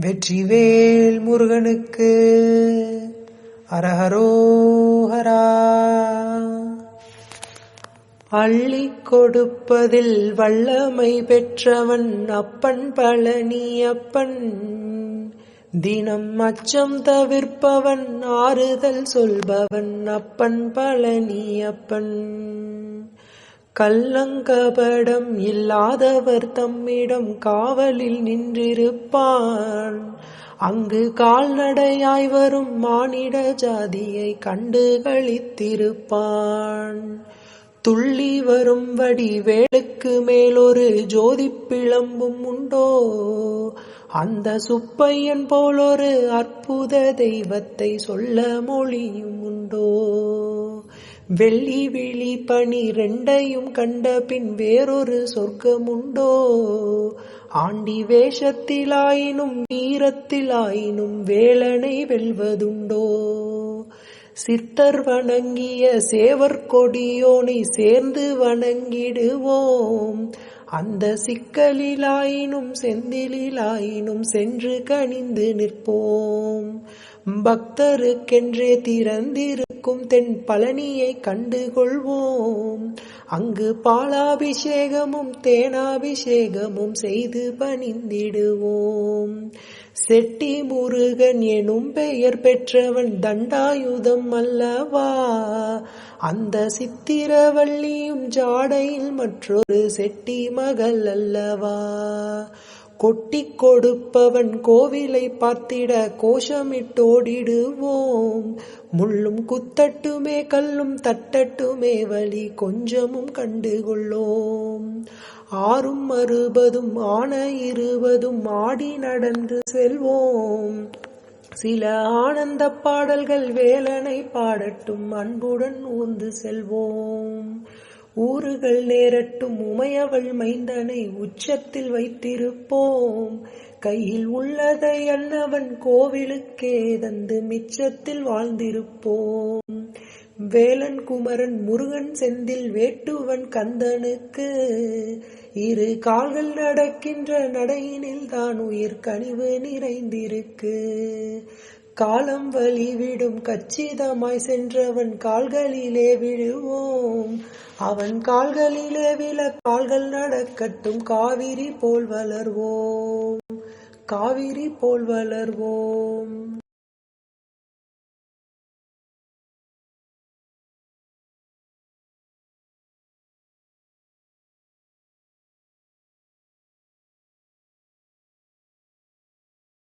வெற்றிவேல் முருகனுக்கு அரஹரோஹரா. அள்ளி கொடுப்பதில் வல்லமை பெற்றவன் அப்பன் பழனி அப்பன். தினம் அச்சம் தவிர்ப்பவன் ஆறுதல் சொல்பவன் அப்பன் பழனி அப்பன். கள்ளங்கபடம் இல்லாதவர் தம்மிடம் காவலில் நின்றிருப்பான். அங்கு கால்நடையாய் வரும் மானிட ஜாதியை கண்டு கழித்திருப்பான் துள்ளி வரும் வடிவேலுக்கு மேலொரு ஜோதி பிளம்பும் உண்டோ? அந்த சுப்பையன் போலொரு அற்புத தெய்வத்தை சொல்ல மொழியும் உண்டோ? வெள்ளி விழி பனி ரெண்டையும் கண்ட பின் வேறொரு சொர்க்கமுண்டோ? ஆண்டி வேஷத்திலாயினும் வீரத்திலாயினும் வேலனை வெல்வதுண்டோ? சித்தர் வணங்கிய சேவர் கொடியோனை சேர்ந்து வணங்கிடுவோம். அந்த சிக்கலிலாயினும் செந்திலாயினும் சென்று கணிந்து நிற்போம். பக்தருக்கென்றே திறந்திருக்கும் தென் பழனியை கண்டு கொள்வோம் அங்கு பாலாபிஷேகமும் தேனாபிஷேகமும் செய்து பணிந்திடுவோம். செட்டி முருகன் எனும் பெயர் பெற்றவன் தண்டாயுதம் அல்லவா? அந்த சித்திரவள்ளியும் ஜாடையில் மற்றொரு செட்டி மகள் அல்லவா? கொட்டி கொடுப்பவன் கோவிலை பார்த்திட கோஷமிட்டோடிடுவோம் முள்ளும் குத்தட்டுமே கல்லும் தட்டட்டுமே வழி கொஞ்சமும் கண்டுகொள்ளோம். ஆறும் அறுபதும் ஆன இருபதும் ஆடி நடந்து செல்வோம். சில ஆனந்த பாடல்கள் வேலனை பாடட்டும் அன்புடன் ஊர்ந்து செல்வோம். ஊறுகள் நேரட்டும் உமையவள் மைந்தனை உச்சத்தில் வைத்திருப்போம். கையில் உள்ளதை அன்னவன் கோவிலுக்கே தந்து மிச்சத்தில் வாழ்ந்திருப்போம். வேலன் குமரன் முருகன் செந்தில் வேட்டுவன் கந்தனுக்கு இரு கால்கள் நடக்கின்ற நடையினில் தான் உயிர் கனிவு நிறைந்திருக்கு. காலம் வழிவிடும் கச்சிதமாய் சென்றவன் கால்களிலே விழுவோம். அவன் கால்களிலே விழ கால்கள் நடக்கட்டும் காவிரி போல் வளர்வோம். காவிரி போல் வளர்வோம்.